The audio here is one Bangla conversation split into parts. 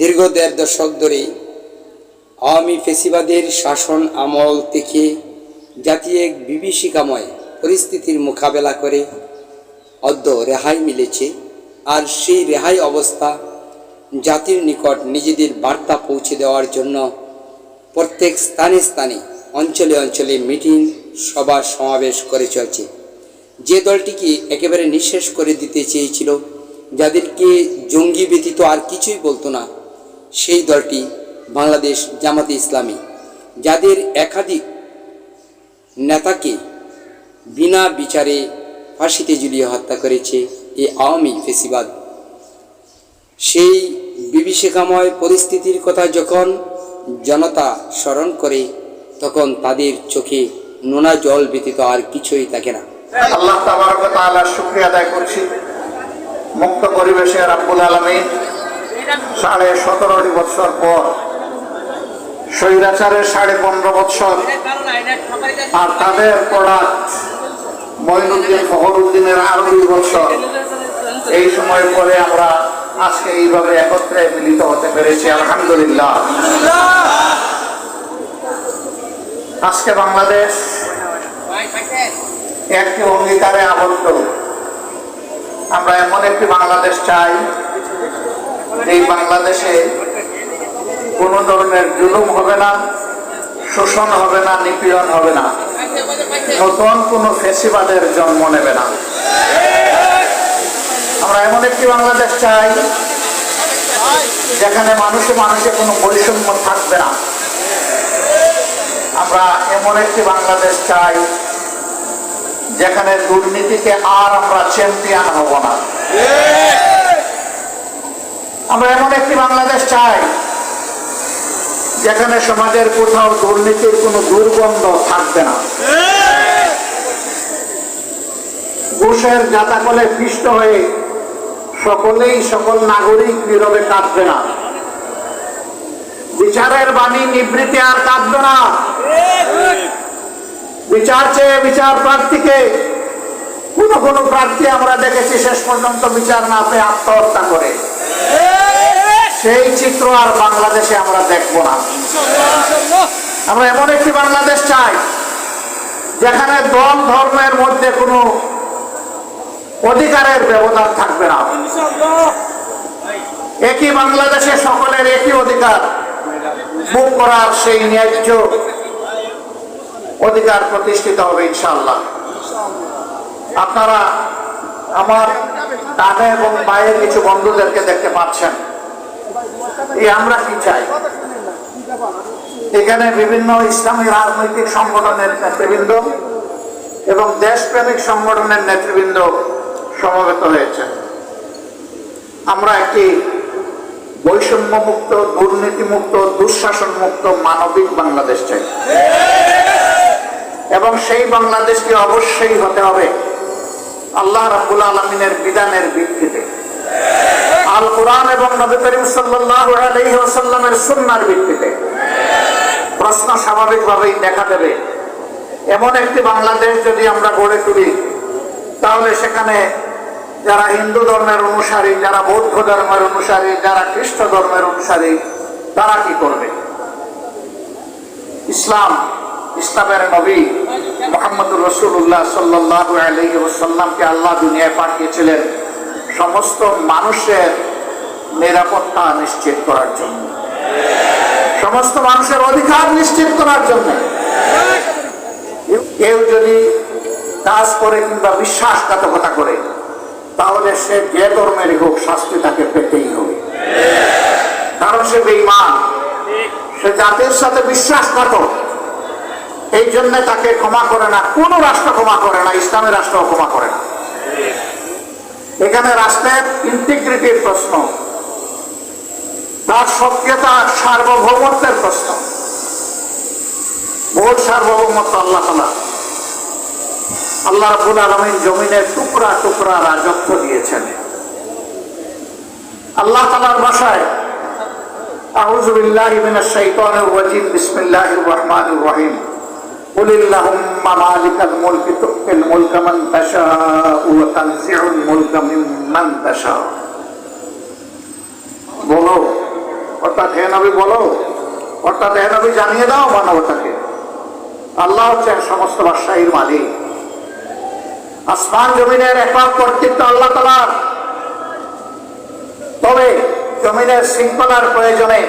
দীর্ঘ দেড় দশক ধরে আওয়ামী ফেসিবাদের শাসন আমল থেকে জাতি এক বিভীষিকাময় পরিস্থিতির মোকাবেলা করে অদ্য রেহাই মিলেছে আর সেই রেহাই অবস্থা জাতির নিকট নিজেদের বার্তা পৌঁছে দেওয়ার জন্য প্রত্যেক স্থানে স্থানে, অঞ্চলে অঞ্চলে মিটিং, সভা, সমাবেশ করে চলছে। যে দলটিকে একেবারে নিঃশেষ করে দিতে চেয়েছিল, যাদেরকে জঙ্গি ব্যতীত আর কিছুই বলতো না সেই দলটি বাংলাদেশ জামাতে ইসলামী। যাদের একাধিক নেতাকে বিনা বিচারে ফাঁসিতে ঝুলিয়ে হত্যা করেছে এ আওয়ামী ফেসিবাদ। সেই বিভীষিকাময় পরিস্থিতির কথা যখন জনতা স্মরণ করে, তখন তাদের চোখে নোনা জল ব্যতীত আর কিছুই থাকে না। আল্লাহ তাআলার শুকরিয়া আদায় করছি। মুক্ত পরিবেশে রাব্বুল আলামিন সাড়ে সতেরোটি বছর পর। স্বৈরাচারের সাড়ে পনেরো বছর আর তাদের প্রোডাক্ট মঈনুদ্দিন ফখরুদ্দিনের আরও দুই বছর এই সময় পরে আমরা আজকে এইভাবে একত্রে মিলিত হতে পেরেছি, আলহামদুলিল্লাহ। আজকে বাংলাদেশ একটি অঙ্গীকারে আবদ্ধ। আমরা এমন একটি বাংলাদেশ চাই এই বাংলাদেশে কোনো ধরনের জুলুম হবে না, শোষণ হবে না, নিপীড়ন হবে না। নতুন কোনো ফেসিবাদের জন্ম নেবে না। আমরা এমন একটি বাংলাদেশ চাই, যেখানে মানুষে মানুষে কোনো বৈষম্য থাকবে না। আমরা এমন একটি বাংলাদেশ চাই, যেখানে দুর্নীতিকে আর আমরা চ্যাম্পিয়ন হব না। আমরা এমন একটি বাংলাদেশ চাই, যেখানে সমাজের কোথাও দুর্নীতির কোনো দুর্গন্ধ থাকবে না। ঘুষের জাতাকলে পিষ্ট হয়ে সকলেই সকল নাগরিক নীরবে কাঁদবে না। বিচারের বাণী নিবৃত্তি আর কাঁদবে না। বিচার চেয়ে বিচার প্রার্থীকে, কোন কোন প্রার্থী আমরা দেখেছি শেষ পর্যন্ত বিচার না পেয়ে আত্মহত্যা করে। সেই চিত্র আর বাংলাদেশে আমরা দেখব না। আমরা এমন একটি বাংলাদেশ চাই, যেখানে দল ধর্মের মধ্যে কোনো অধিকারের ব্যবধান থাকবে না। একই বাংলাদেশে সকলের একই অধিকার, ভোগ করার সেই ন্যায্য অধিকার প্রতিষ্ঠিত হবে ইনশাল্লাহ আপনারা আমার ডানে এবং বায়ে কিছু বন্ধুদেরকে দেখতে পাচ্ছেন। এই আমরা কি চাই? এখানে বিভিন্ন ইসলামী রাজনৈতিক সংগঠনের নেতৃবৃন্দ এবং দেশপ্রেমিক সংগঠনের নেতৃবৃন্দ সমবেত হয়েছে আমরা একটি বৈষম্য মুক্ত দুর্নীতি মুক্ত দুঃশাসন মুক্ত মানবিক বাংলাদেশ চাই। এবং সেই বাংলাদেশকে অবশ্যই হতে হবে আল্লাহ রাবুল আলমিনের বিধানের ভিত্তিতে। আল কোরআন এবং নবী করিম ভিত্তিতে। প্রশ্ন স্বাভাবিকভাবেই দেখা দেবে। এমন একটি বাংলাদেশ যদি আমরা গড়ে তুলি, তাহলে সেখানে যারা হিন্দু ধর্মের অনুসারী, যারা বৌদ্ধ ধর্মের অনুসারী, যারা খ্রিস্ট ধর্মের অনুসারী, তারা কি করবে? ইসলাম, ইসলামের নবী মোহাম্মদুর রসুল্লাহ সাল্লাহ আলহি ওসাল্লামকে আল্লাহ দুনিয়ায় পাঠিয়েছিলেন। সমস্ত মানুষের নিরাপত্তা নিশ্চিত করার জন্য। সমস্ত মানুষের অধিকার নিশ্চিত করার জন্য। কেউ যদি কাজ করে কিংবা বিশ্বাসঘাতকতা করে, তাহলে সে যে ধর্মেরই হোক, শাস্তি তাকে পেতেই হবে। কারণ সে বেইমান সে জাতির সাথে বিশ্বাসঘাতক। এই জন্য তাকে ক্ষমা করে না। কোন রাষ্ট্র ক্ষমা করে না ইসলামের রাষ্ট্র ক্ষমা করে না। এখানে রাষ্ট্রের ইন্টিগ্রিটির প্রশ্ন। তার সক্রিয়তা সার্বভৌমত্বের প্রশ্ন মূল সার্বভৌমত্ব আল্লাহ তালা আল্লাহ রাবুল আলমিন জমিনের টুকরা টুকরা রাজত্ব দিয়েছেন আল্লাহ তালার বাসায় আউযু বিল্লাহি মিনাশ শাইতানির রাজিম বিসমিল্লাহির রহমানির রহিম قل اللهم مالك الملك تؤتي الملك من تشاء وتنزع الملك ممن تشاء বলো অর্থাৎ হে নবী বলো, অর্থাৎ হে নবী জানিয়ে দাও মানবতাকে। আল্লাহ হচ্ছেন সমস্ত বাদশাহীর মালিক। আসমান জমিনের একক কর্তৃত্ব আল্লাহ তালার তবে জমিনের শৃঙ্খলার প্রয়োজনে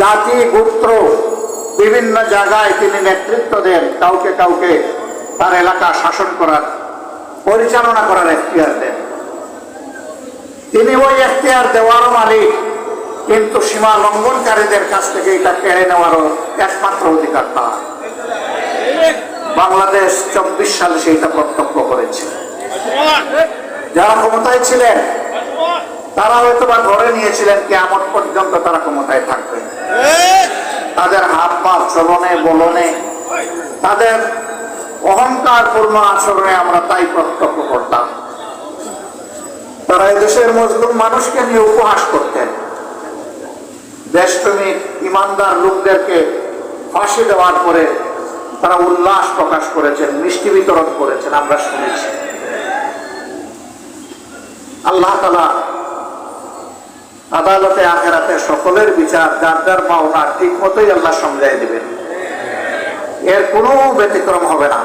জাতি, গোত্র, বিভিন্ন জায়গায় তিনি নেতৃত্ব দেন, কাউকে কাউকে তার এলাকা শাসন করার, পরিচালনা করার এখতিয়ার দেন। তিনি ওই এখতিয়ার দেওয়ারও মালিক। কিন্তু সীমা লঙ্ঘনকারীদের কাছ থেকে এটা কেড়ে নেওয়ারও একমাত্র অধিকার তার। বাংলাদেশ চব্বিশ সালে সেইটা প্রত্যক্ষ করেছে। যারা ক্ষমতায় ছিলেন, তারা হয়তো বা ধরে নিয়েছিলেন কেমন পর্যন্ত তারা ক্ষমতায় থাকবে। তাদের হাত পা চলনে বলনে, তাদের অহংকার পূর্ণ আচরণে আমরা তাই প্রত্যক্ষ করতাম। তারা দেশের মজলুম মানুষকে নিয়ে উপহাস করতেন। দেশপ্রেমিক ইমানদার লোকদেরকে ফাঁসি দেওয়ার পরে তারা উল্লাস প্রকাশ করেছেন, মিষ্টি বিতরণ করেছেন, আমরা শুনেছি। আল্লাহ তালা আদালতে, আখেরাতে সকলের বিচার, যার যার পাওনা, ঠিক মতোই আল্লাহ সমঝাই দিবেন। এর কোনো ব্যতিক্রম হবে না।